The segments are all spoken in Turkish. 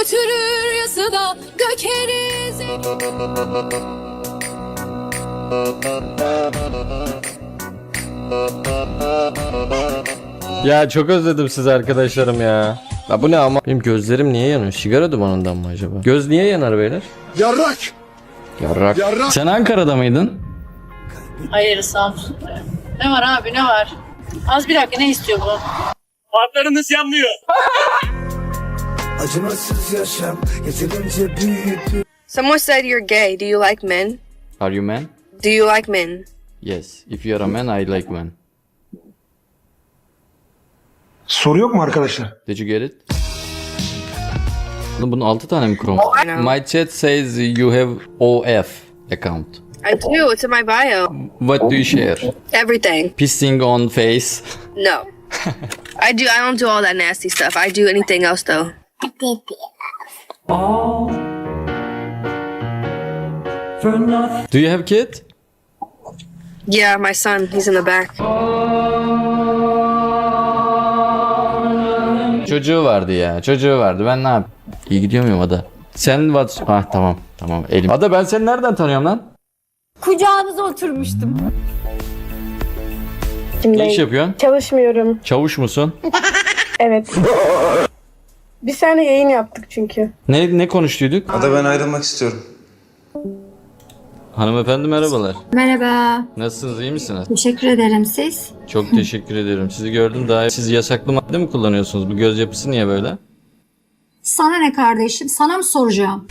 Götürür yazıda dökeriz Ya çok özledim sizi arkadaşlarım ya. Ya bu ne ama? Benim gözlerim niye yanıyor? Sigara dumanından mı acaba? Göz niye yanar beyler? Yarrak. Yarrak. Sen Ankara'da mıydın? Hayır Samsun'da. Ne var abi ne var? Az bir dakika ne istiyor bu? Acımasız yaşam yeterince büyüdü Someone said you're gay. Do you like men? Are you man? Do you like men? Yes. If you are a man, I like man. Soru yok mu arkadaşlar? Did you get it? Oğlum bunun 6 tane mi know. My chat says you have OF account. I do. It's in my bio. What do you share? Everything. Pissing on face. No. I do. I don't do all that nasty stuff. I do anything else though. Do you have kid? Yeah, my son. He's in the back. Çocuğu vardı ya. Çocuğu vardı. Ben ne yap? İyi gidiyor muyum Ada? Sen what? Ah tamam. Tamam. Elim. Ada ben seni nereden tanıyorum lan? Kucağınıza oturmuştum Ne iş yapıyorsun? Çalışmıyorum. Çavuş musun? Evet. Bir sene yayın yaptık çünkü. Ne ne konuştuyduk? Ada ben ayrılmak istiyorum. Hanımefendi merhabalar. Merhaba. Nasılsınız? iyi misiniz? Teşekkür ederim siz. Çok teşekkür ederim. Sizi gördüm daha. Siz yasaklı madde mi kullanıyorsunuz? Bu göz yapısı niye böyle? Sana ne kardeşim? Sana mı soracağım?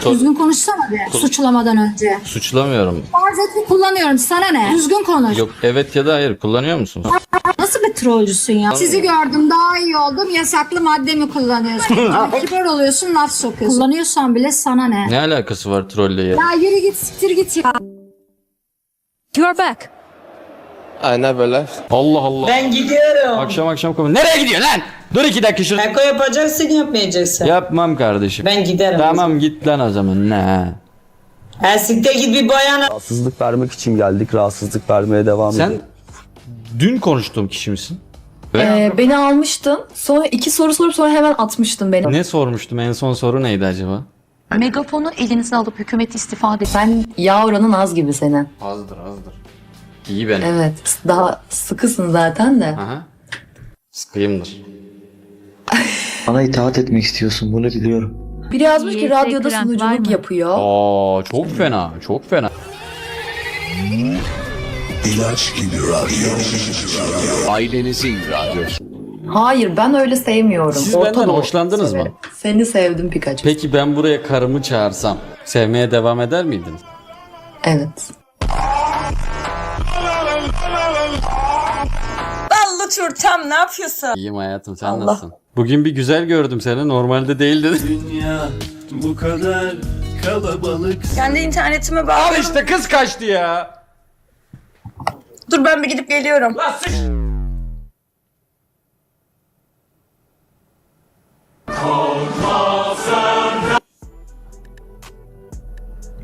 Sor- Düzgün konuşsana be. Suçlamadan önce. Suçlamıyorum. Farz et ki kullanıyorum. Sana ne? Düzgün konuş. Yok evet ya da hayır. Kullanıyor musunuz? Trollcüsün ya? Sizi gördüm daha iyi oldum. Yasaklı madde mi kullanıyorsun? Kibar oluyorsun laf sokuyorsun. Kullanıyorsan bile sana ne? Ne alakası var trolle ya? Ya yürü git siktir git ya. You're back Allah Allah. Ben gidiyorum. Akşam akşam konu. Nereye gidiyorsun lan? Dur iki dakika şurada. Eko yapacaksın yapmayacaksın. Yapmam kardeşim. Ben giderim. Tamam git lan o zaman. Ne? Ha siktir git bir bayana. Rahatsızlık vermek için geldik. Rahatsızlık vermeye devam Sen dün konuştuğum kişi misin? Ee, Beni almıştın Sonra iki soru sorup sonra hemen atmıştın beni Ne sormuştum? En son soru neydi acaba? Megafonu elinize alıp hükümet istifa edin Ben yağ oranın az gibi senin Azdır azdır. İyi ben. Evet daha sıkısın zaten de Aha. Sıkıyımdır. Bana itaat etmek istiyorsun bunu biliyorum. Biri yazmış ki radyoda sunuculuk yapıyor Aa çok fena. Çok fena. İlaç gibi radyo. Hayır ben öyle sevmiyorum Siz Orta benden Doğu hoşlandınız mı? severim. Seni sevdim Pikachu Peki ben buraya karımı çağırsam sevmeye devam eder miydiniz? Evet Ballı turtam ne yapıyorsun? İyiyim hayatım sen nasılsın? Bugün bir güzel gördüm seni. Normalde değildi. Kendi internetime Al bağlı. işte kız kaçtı ya. Dur ben bir gidip geliyorum.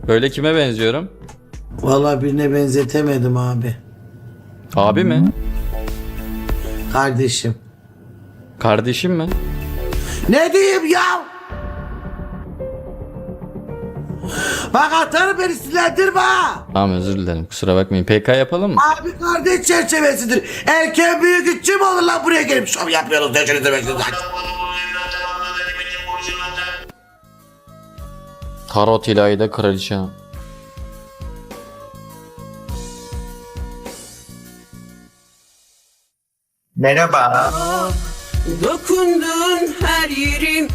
Böyle kime benziyorum? Vallahi birine benzetemedim abi. Abi mi? Kardeşim. Kardeşim mi? Ne diyeyim ya? Bak atarım beni sinirlendirme ha. Tamam özür dilerim kusura bakmayın. PK yapalım mı? Abi kardeş çerçevesidir. Erken büyük kim olur lan buraya gelip şov yapıyoruz. Döşünüzü aç. Tarot İlahi'de kraliçe. Merhaba. Dokundun her yerim.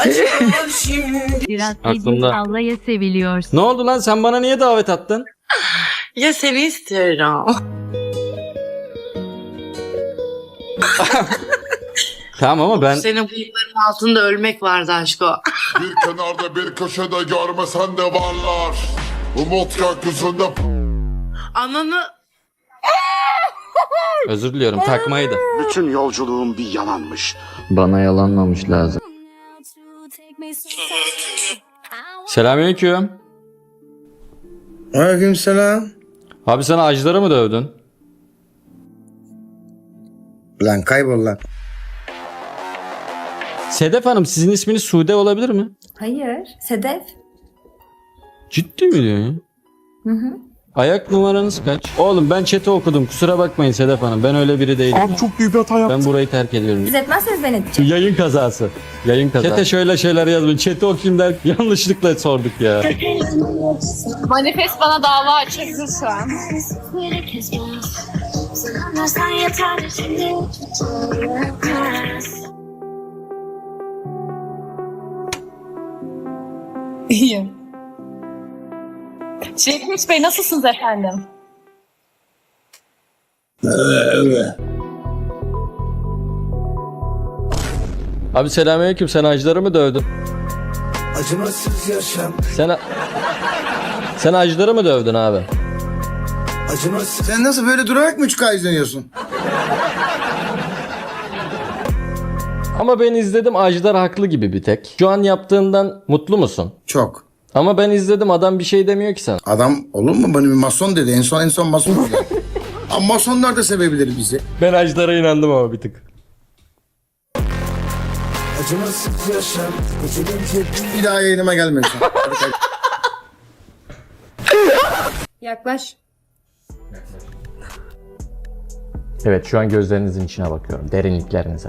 Acıyor şimdi. Biraz Aklımda. sallaya seviliyorsun. Ne oldu lan sen bana niye davet attın? Ya seni istiyorum. Tamam ama ben Senin bıyıkların altında ölmek vardı aşko. Bir kenarda bir köşede görmesen de varlar. Umut gökyüzünde Ananı özür diliyorum takmaydı. Bütün yolculuğum bir yalanmış. Bana yalanmamış lazım. Selamünaleyküm. Aleyküm selam. Abi sen acıları mı dövdün? Lan kaybol lan. Sedef Hanım sizin isminiz Sude olabilir mi? Hayır. Sedef. Ciddi mi diyor ya? Ayak numaranız kaç? Oğlum ben chat'i okudum. Kusura bakmayın Sedef Hanım. Ben öyle biri değilim. Abi çok büyük bir hata yaptım. Ben burayı terk ediyorum. Siz etmezseniz ben edeceğim. Yayın kazası. Yayın kazası. Chat'e şöyle şeyler yazmayın. Chat'i okuyayım der. Yanlışlıkla sorduk ya. Manifest bana dava açabilir şu an. İyiyim. Şevket Bey nasılsınız efendim? Abi selamünaleyküm. Sen acıları mı dövdün? Acımasız yaşam. Sen sen acıları mı dövdün abi? Acımasız. Sen nasıl böyle durarak mı 3K izleniyorsun? Ama ben izledim Ajdar haklı gibi bir tek. Şu an yaptığından mutlu musun? Çok. Ama ben izledim adam bir şey demiyor ki sana. Adam olur mu bana bir mason dedi. En son en son mason dedi. Ama masonlar da sevebilir bizi. Ben Ajdar'a inandım ama bir tık. Acımasız yaşam. Bir daha yayınıma gelmiyorsun. Yaklaş. Evet şu an gözlerinizin içine bakıyorum. Derinliklerinize.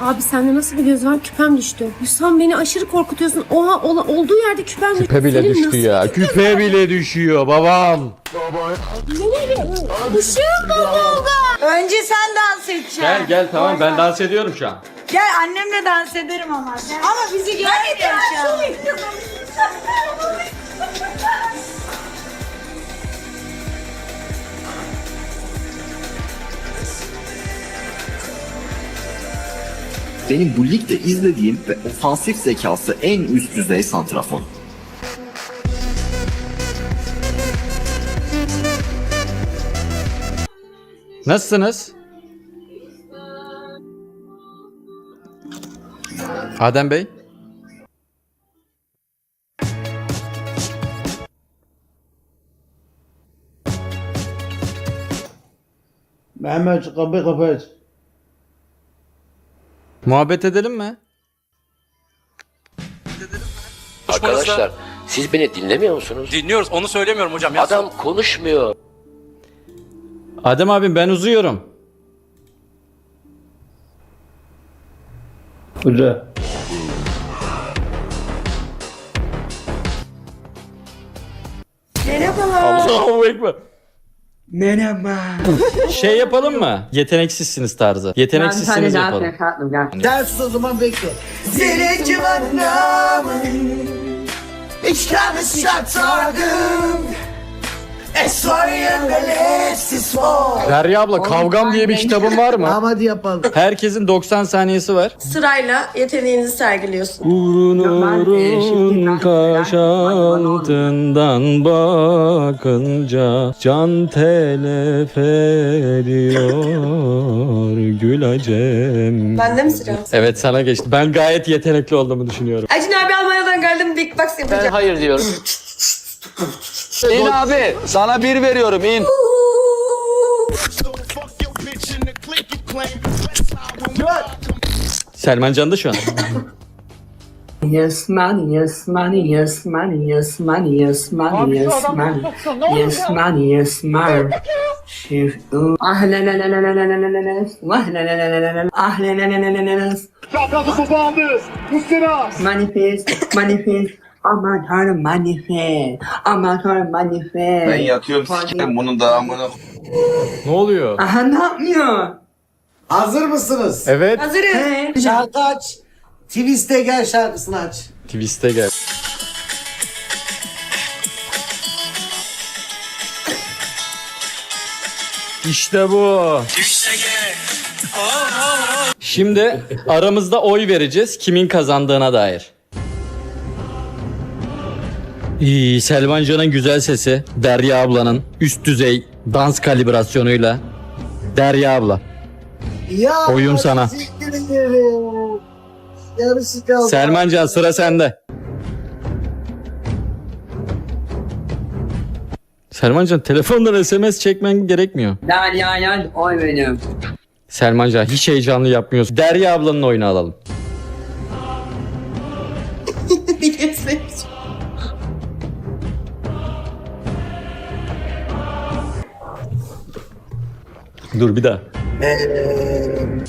Abi sende nasıl bir göz var? Küpem düştü. Hüsam beni aşırı korkutuyorsun. Oha ola, olduğu yerde küpem düştü. Küpe bile Senin düştü nasıl- ya. Küpe bile düşüyor babam. Önce sen dans edeceksin. Gel gel tamam ben dans ediyorum şu an. Gel annemle dans ederim ama. Ama bizi görmüyor şu an. Benim bu ligde izlediğim ve ofansif zekası en üst düzey santrafor. Nasılsınız? Adem Bey? Mehmet kapı kapat. Muhabbet edelim mi? Arkadaşlar siz beni dinlemiyor musunuz? Dinliyoruz onu söylemiyorum hocam. Adam konuşmuyor. Adem abim ben uzuyorum. Allahu Ekber. Merhaba. şey yapalım mı? Yeteneksizsiniz tarzı. Ben bir Yeteneksizsiniz tane cevap yakaladım. Ders o zaman bekle. Zile cıvannamın İkramı satardım Derya abla Kavgam diye bir kitabın var mı? hadi yapalım. Herkesin 90 saniyesi var. Sırayla yeteneğinizi sergiliyorsun. Uğrun uğrun kaş altından bakınca Can telef ediyor gül acem Bende mi sıra? Evet sana geçti. Ben gayet yetenekli olduğumu düşünüyorum. Acun abi Almanya'dan geldim Big Box Ben yapacağım. hayır diyorum. İn abi. Sana bir veriyorum in. Selman Can şu an. Yes money, yes money, yes money, yes money, yes money, yes money, yes money, yes money. Manifest, manifest, Aman tanrım manifest. Aman tanrım manifest. Ben yatıyorum sikeyim bunu da amına. ne oluyor? Aha ne yapmıyor? Hazır mısınız? Evet. Hazırız. Şarkı aç. Twist'e gel şarkısını aç. Twist'e gel. İşte bu. Şimdi aramızda oy vereceğiz kimin kazandığına dair. İyi, Can'ın güzel sesi, Derya ablanın üst düzey dans kalibrasyonuyla. Derya abla. Ya Oyun sana. siktir ederim. Yarısı kaldı. Selman Can sıra sende. Selman Can telefondan SMS çekmen gerekmiyor. Derya'ya oy veriyorum. Selman Can hiç heyecanlı yapmıyorsun. Derya ablanın oyunu alalım. Dur bir daha.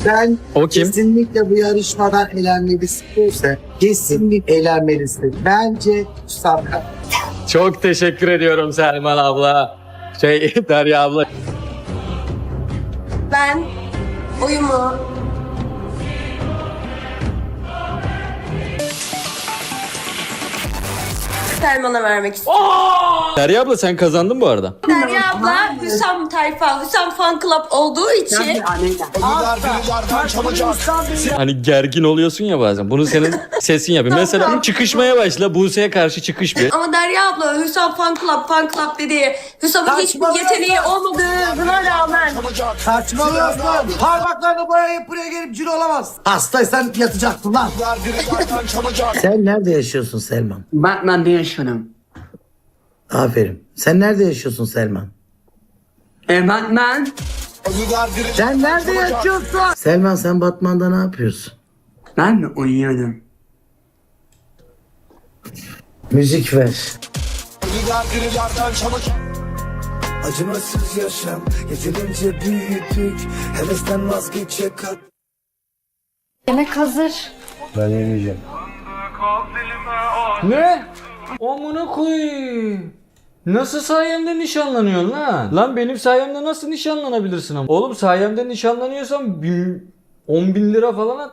Ben O kim? kesinlikle bu yarışmadan elenmelisin. Kesinlikle elenmelisin. Bence Sarkan. Çok teşekkür ediyorum Selman abla. Şey Derya abla. Ben oyumu Selman'a vermek istiyorum. Derya abla sen kazandın bu arada. Derya abla Hüsam tayfa, Hüsam fan club olduğu için Hani gergin oluyorsun ya bazen. Bunu senin sesin yapıyor. Mesela çıkışmaya başla. Buse'ye karşı çıkış bir. ama Derya abla Hüsam fan club, fan club dediği Hüsam'ın hiçbir yeteneği olmadığına rağmen Saçmalıyorsun. Parmaklarını boyayıp buraya gelip cin olamaz. Hastaysan yatacaksın lan. Sen nerede yaşıyorsun Selman? Batman'da yaşıyorum. Aferin. Sen nerede yaşıyorsun Selman? E Batman. Sen nerede yaşıyorsun? Selman sen Batman'da ne yapıyorsun? Ben mi uyuyordum? Müzik ver. Acımasız yaşam Yeterince büyüdük Hevesten vazgeçecek kat Yemek hazır. Ne? Amına koyayım. Nasıl sayemde nişanlanıyorsun lan? Lan benim sayemde nasıl nişanlanabilirsin ama? Oğlum sayemde nişanlanıyorsan bin, 10 bin lira falan at.